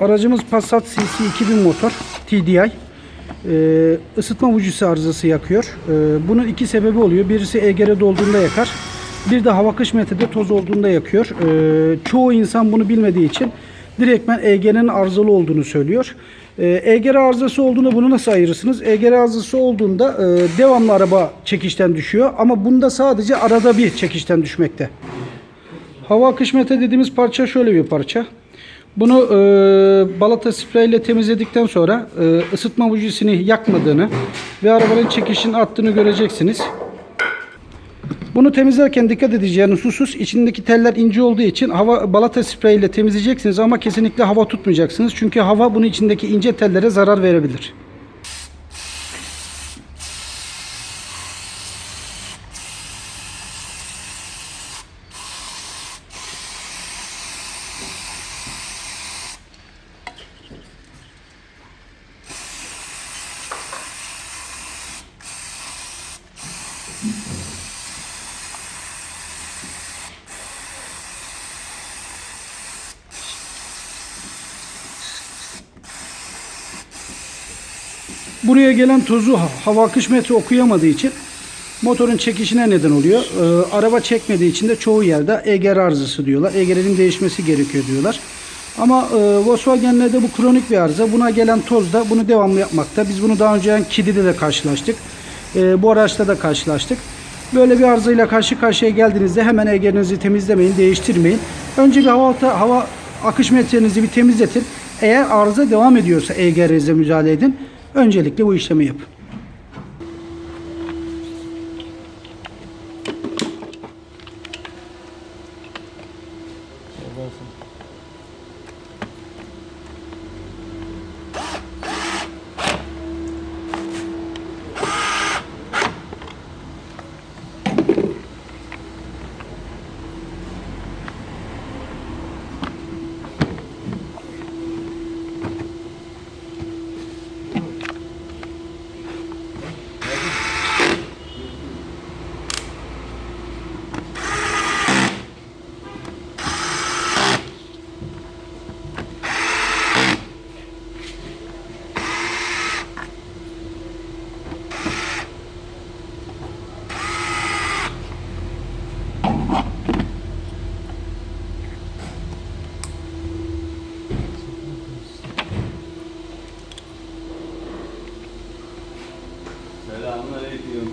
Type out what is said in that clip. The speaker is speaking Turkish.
Aracımız Passat CC 2000 motor TDI. Ee, ısıtma bujisi arızası yakıyor. Ee, bunun iki sebebi oluyor. Birisi EGR dolduğunda yakar. Bir de hava kış metrede toz olduğunda yakıyor. Ee, çoğu insan bunu bilmediği için direktmen EGR'nin arızalı olduğunu söylüyor. Ee, EGR arızası olduğunda bunu nasıl ayırırsınız? EGR arızası olduğunda e, devamlı araba çekişten düşüyor ama bunda sadece arada bir çekişten düşmekte. Hava akış metre dediğimiz parça şöyle bir parça. Bunu e, balata spreyle temizledikten sonra e, ısıtma bujisini yakmadığını ve arabanın çekişin attığını göreceksiniz. Bunu temizlerken dikkat edeceğiniz husus içindeki teller ince olduğu için hava balata spreyle temizleyeceksiniz ama kesinlikle hava tutmayacaksınız. Çünkü hava bunun içindeki ince tellere zarar verebilir. Buraya gelen tozu ha- hava akış metre okuyamadığı için motorun çekişine neden oluyor. Ee, araba çekmediği için de çoğu yerde EGR arızası diyorlar. EGR'in değişmesi gerekiyor diyorlar. Ama e, Volkswagen'lerde bu kronik bir arıza. Buna gelen toz da bunu devamlı yapmakta. Biz bunu daha önce Kidi'de de karşılaştık. E, bu araçta da karşılaştık. Böyle bir arızayla karşı karşıya geldiğinizde hemen EGR'inizi temizlemeyin, değiştirmeyin. Önce bir hava, hava akış metrenizi bir temizletin. Eğer arıza devam ediyorsa EGR'inize müdahale edin. Öncelikle bu işlemi yapın. Selamünaleyküm.